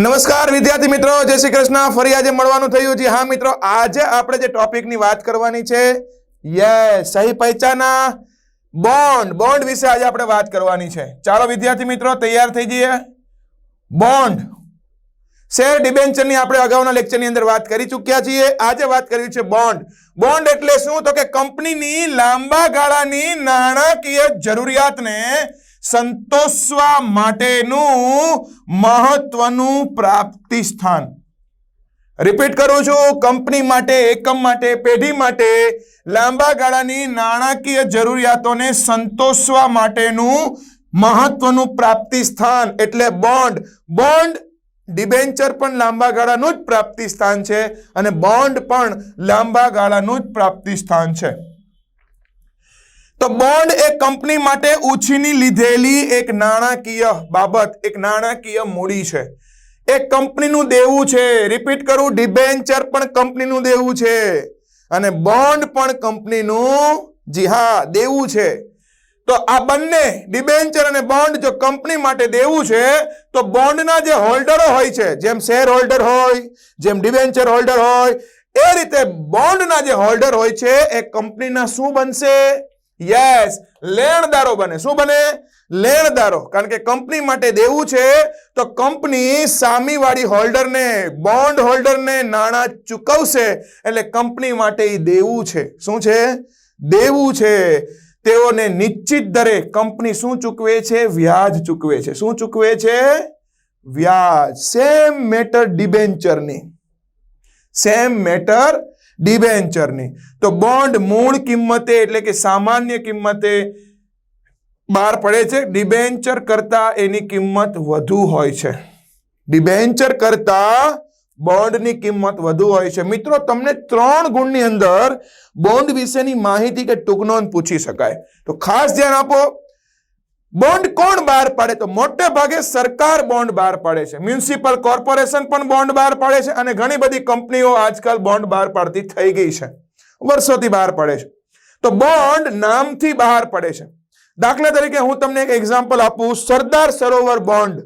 નમસ્કાર, વિદ્યાર્થી મિત્રો. જય શ્રી કૃષ્ણ. ફરી આજે મળવાનું થયું છે. હા, મિત્રો, આજે આપણે જે ટોપિકની વાત કરવાની છે, યસ, સહી પહેચાના બોન્ડ બોન્ડ વિશે આજે આપણે વાત કરવાની છે. ચાલો, વિદ્યાર્થી મિત્રો, તૈયાર થઈ જઈએ. બોન્ડ શેર ડિબેન્ચરની આપણે અગાઉના લેક્ચરની અંદર વાત કરી ચૂક્યા છીએ. આજે વાત કરવી છે બોન્ડ બોન્ડ એટલે શું? તો કે કંપનીની લાંબા ગાળાની નાણાકીય જરૂરિયાતને સંતોષવા માટેનું મહત્વનું પ્રાપ્તિ સ્થાન રિપીટ કરું છું, કંપની માટે, એકમ માટે, પેઢી માટે, લાંબા ગાળાની નાણાકીય જરૂરિયાતોને સંતોષવા માટેનું મહત્વનું પ્રાપ્તિ સ્થાન એટલે બોન્ડ બોન્ડ ડિબેન્ચર પણ લાંબા ગાળાનું જ પ્રાપ્તિ સ્થાન છે અને બોન્ડ પણ લાંબા ગાળાનું જ પ્રાપ્તિ સ્થાન છે. તો બોન્ડ એ કંપની માટે ઉછીની લીધેલી એક નાણાકીય બાબત, એક નાણાકીય મૂડી છે. એ કંપનીનું દેવું છે. રિપીટ કરું ડિબેન્ચર પણ કંપનીનું દેવું છે. અને બોન્ડ પણ કંપનીનું જી હા, દેવું છે. તો આ બંને ડિબેન્ચર અને બોન્ડ જો કંપની માટે દેવું છે, તો બોન્ડના જે હોલ્ડરો હોય છે, જેમ શેર હોલ્ડર હોય, જેમ ડિબેન્ચર હોલ્ડર હોય, એ રીતે બોન્ડના જે હોલ્ડર હોય છે, એ કંપનીના શું બનશે? યસ લેણદારો બને. શું બને? લેણદારો. કારણ કે કંપની માટે દેવું છે, તો કંપની સામીવાળી હોલ્ડરને, બોન્ડ હોલ્ડરને નાણાં ચૂકવશે, એટલે કંપની માટે એ દેવું છે. શું છે? દેવું છે. તેઓને નિશ્ચિત દરે કંપની શું ચૂકવે છે? વ્યાજ ચૂકવે છે. શું ચૂકવે છે? વ્યાજ. સેમ મેટર ડિબેન્ચરની સેમ મેટર ડિબેન્ચરની. તો બોન્ડ મૂળ કિંમતે એટલે કે સામાન્ય કિંમતે બહાર પડે છે. ડિબેન્ચર કરતા એની કિંમત વધુ હોય છે. ડિબેન્ચર કરતા બોન્ડની કિંમત વધુ હોય છે. મિત્રો, તમને ત્રણ ગુણની અંદર બોન્ડ વિશેની માહિતી કે ટૂંક પૂછી શકાય. તો ખાસ ધ્યાન આપો બોન્ડ કોણ બહાર પાડે? તો મોટે ભાગે સરકાર બોન્ડ બહાર પાડે છે. મ્યુનિસિપલ કોર્પોરેશન પણ બોન્ડ બહાર પાડે છે અને ઘણી બધી કંપનીઓ આજકાલ બોન્ડ બહાર પાડતી થઈ ગઈ છે. વર્ષોથી બહાર પાડે છે. તો બોન્ડ નામથી બહાર પડે છે. દાખલા તરીકે હું તમને એક એક્ઝામ્પલ આપું. સરદાર સરોવર બોન્ડ.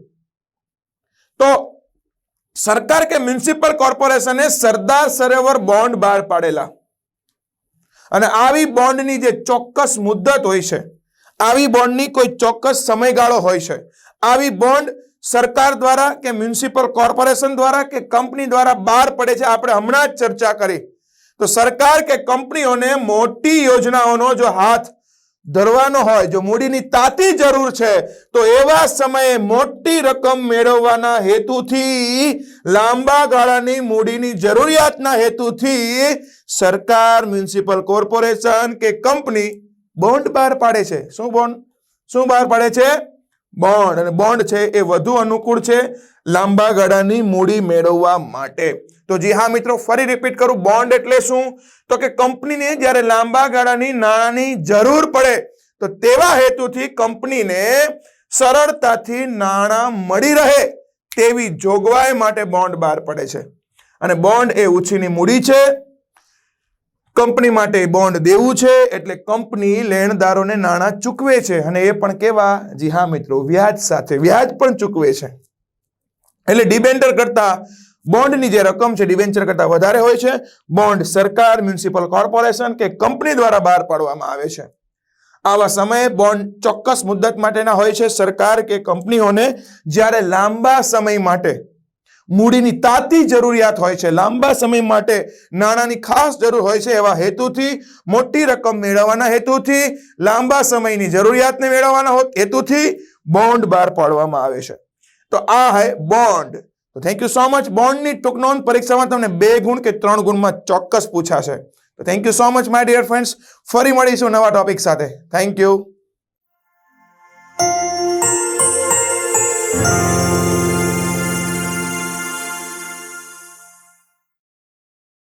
તો સરકાર કે મ્યુનિસિપલ કોર્પોરેશને સરદાર સરોવર બોન્ડ બહાર પાડેલા. અને આવી બોન્ડની જે ચોક્કસ મુદ્દત હોય છે આવી બોન્ડની કોઈ ચોક્કસ સમયગાળો હોય છે. આવી બોન્ડ સરકાર દ્વારા કે મ્યુનિસિપલ કોર્પોરેશન દ્વારા કે કંપની દ્વારા બહાર પડે છે, આપણે હમણાં જ ચર્ચા કરી. તો સરકાર કે કંપનીઓને મોટી યોજનાઓનો જો હાથ ધરવાનો હોય, જો મૂડીની તાતી જરૂર છે, તો એવા સમયે મોટી રકમ મેળવવાના હેતુથી, લાંબા ગાળાની મૂડીની જરૂરિયાતના હેતુથી સરકાર મ્યુનિસિપલ કોર્પોરેશન કે કંપની બોન્ડ બહાર પાડે છે. શું બોન્ડ શું બહાર પાડે છે? બોન્ડ અને બોન્ડ છે એ વધુ અનુકૂળ છે લાંબા ગાળાની મૂડી મેળવવા માટે. તો જી હા મિત્રો, ફરી રિપીટ કરું. બોન્ડ એટલે શું? તો કે કંપનીને જ્યારે લાંબા ગાળાની નાણાંની જરૂર પડે, તો તેવા હેતુથી કંપનીને સરળતાથી નાણાં મળી રહે તેવી જોગવાઈ માટે બોન્ડ બહાર પડે છે. અને બોન્ડ એ ઉછીની મૂડી છે. કંપની માટે બોન્ડ દેવું છે એટલે કંપની લેણદારોને નાણાં ચૂકવે છે. અને એ પણ કેવા? જી હા મિત્રો, વ્યાજ સાથે, વ્યાજ પણ ચૂકવે છે. એટલે ડિબેન્ડર કરતા બોન્ડની જે રકમ છે ડિબેન્ચર કરતા વધારે હોય છે. બોન્ડ સરકાર મ્યુનિસિપલ કોર્પોરેશન કે કંપની દ્વારા બહાર પાડવામાં આવે છે. આવા સમયે બોન્ડ ચોક્કસ મુદ્દત માટેના હોય છે. સરકાર કે કંપનીઓને જ્યારે લાંબા સમય માટે મૂડીની તાતી જરૂરિયાત હોય છે. લાંબા સમય માટે નાણાંની ખાસ જરૂર હોય છે એવા હેતુથી, મોટી રકમ મેળવવાના હેતુથી, લાંબા સમયની જરૂરિયાતને મેળવવાના હેતુથી બોન્ડ બહાર પાડવામાં આવે છે. તો આ હે બોન્ડ. તો થેન્ક યુ સો મચ બોન્ડની ટૂંક નોંધ પરીક્ષામાં તમને બે ગુણ કે ત્રણ ગુણમાં ચોક્કસ પૂછાશે. તો thank you so much my dear friends ફરી મળીશું નવા ટોપિક સાથે. Thank you